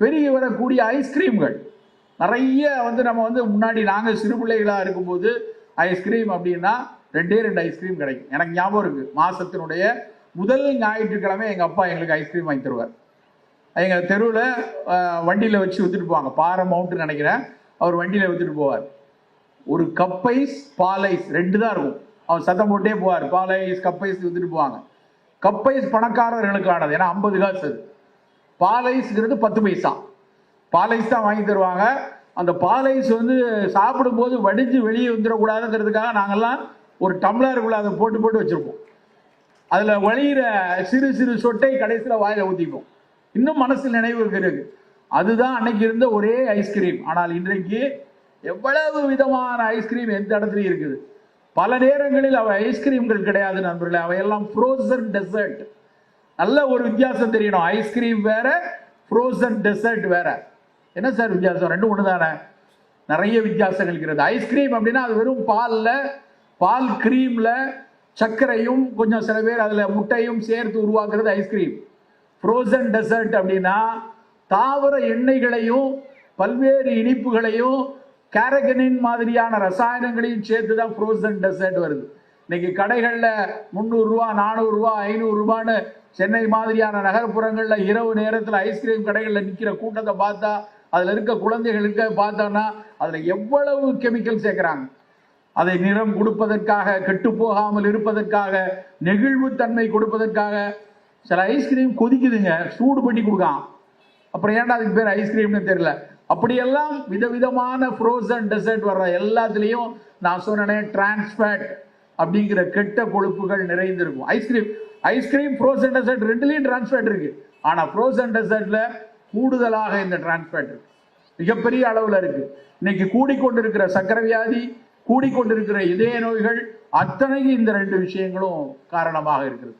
பெருகி வரக்கூடிய ஐஸ்கிரீம்கள் நிறைய வந்து நம்ம வந்து முன்னாடி நாங்கள் சிறு பிள்ளைகளாக இருக்கும்போது ஐஸ்கிரீம் அப்படின்னா ரெண்டே ரெண்டு ஐஸ்கிரீம் கிடைக்கும். எனக்கு ஞாபகம் இருக்குது மாதத்தினுடைய முதல் ஞாயிற்றுக்கிழமை எங்கள் அப்பா எங்களுக்கு ஐஸ்கிரீம் வாங்கி தருவார். எங்கள் தெருவில் வண்டியில் வச்சு வித்துட்டு போவாங்க. பாறை மவுண்ட்னு நினைக்கிறேன். அவர் வண்டியில் வித்துட்டு போவார். ஒரு கப் ஐஸ் பால் ஐஸ் ரெண்டு தான் இருக்கும். அவர் சத்தம் போட்டே போவார். பால் ஐஸ் கப் ஐஸ் வித்துட்டு போவாங்க. கப் ஐஸ் பணக்காரர்களுக்கானது ஏன்னா ஐம்பது காசு அது. பாலைஸ்ங்கிறது பத்து பைசா. பாலைஸ் தான் வாங்கி தருவாங்க. அந்த பாலைஸ் வந்து சாப்பிடும்போது வடிஞ்சு வெளியே வந்துடக்கூடாதுங்கிறதுக்காக நாங்கள்லாம் ஒரு டம்ளருக்குள்ளே அதை போட்டு போட்டு வச்சுருப்போம். அதில் வழியிற சிறு சிறு சொட்டை கடைசியில் வாயில் ஊற்றிப்போம் இன்னும் மனசில் நினைவு இருக்கு அதுதான் அன்னைக்கு இருந்த ஒரே ஐஸ்கிரீம் ஆனால் இன்றைக்கு எவ்வளவு விதமான ஐஸ்கிரீம் எந்த இடத்துலையும் இருக்குது. பல நேரங்களில் அவை ஐஸ்கிரீம்கள் கிடையாது நண்பர்களே. அவையெல்லாம் ஃப்ரோசன் டெசர்ட் நல்ல ஒரு வித்தியாசம் தெரியணும். ஐஸ்கிரீம் வேற ஃப்ரோசன் டெசர்ட் வேற. என்ன சார் வித்தியாசம்? ரெண்டும் ஒன்று தானே நிறைய வித்தியாசங்கள் இருக்கிறது ஐஸ்கிரீம் அப்படின்னா அது வெறும் பாலில் பால் க்ரீமில் சர்க்கரையும் கொஞ்சம் சில பேர் அதில் முட்டையும் சேர்த்து உருவாக்குறது ஐஸ்கிரீம் ஃப்ரோசன் டெசர்ட் அப்படின்னா தாவர எண்ணெய்களையும் பல்வேறு இனிப்புகளையும் கேரகனின் மாதிரியான ரசாயனங்களையும் சேர்த்து தான் ஃப்ரோசன் டெசர்ட் வருது. இன்னைக்கு கடைகளில் முந்நூறுரூவா நானூறுரூவா ஐநூறுரூவான்னு சென்னை மாதிரியான நகர்ப்புறங்களில் இரவு நேரத்தில் ஐஸ்கிரீம் கடைகளில் நிற்கிற கூட்டத்தை பார்த்தா அதில் இருக்க குழந்தைகளுக்கு பார்த்தோன்னா அதில் எவ்வளவு கெமிக்கல் சேர்க்குறாங்க? அதை நிறம் கொடுப்பதற்காக கெட்டு போகாமல் இருப்பதற்காக நெகிழ்வுத்தன்மை கொடுப்பதற்காக சில ஐஸ்கிரீம் கொதிக்குதுங்க சூடு பண்ணி கொடுக்கான் அப்புறம் ஏன்டா அதுக்கு பேர் ஐஸ்கிரீம்னு தெரியல. அப்படியெல்லாம் விதவிதமான ஃப்ரோசன் டெசர்ட் வர்ற எல்லாத்துலேயும் நான் சொன்னேன் டிரான்ஸ்பேட் அப்படிங்கிற கெட்ட கொழுப்புகள் நிறைந்திருக்கும். Ice cream ice cream frozen dessert ரெண்டுலேயும் டிரான்ஸ்பேட் இருக்கு. ஆனால் ஃப்ரோசன் டெசர்ட்ல கூடுதலாக இந்த டிரான்ஸ்பேட் இருக்கு. மிகப்பெரிய அளவில் இருக்கு. இன்னைக்கு கூடிக்கொண்டிருக்கிற சக்கரை வியாதி கூடிக்கொண்டிருக்கிற இதய நோய்கள் அத்தனையும் இந்த ரெண்டு விஷயங்களும் காரணமாக இருக்கிறது.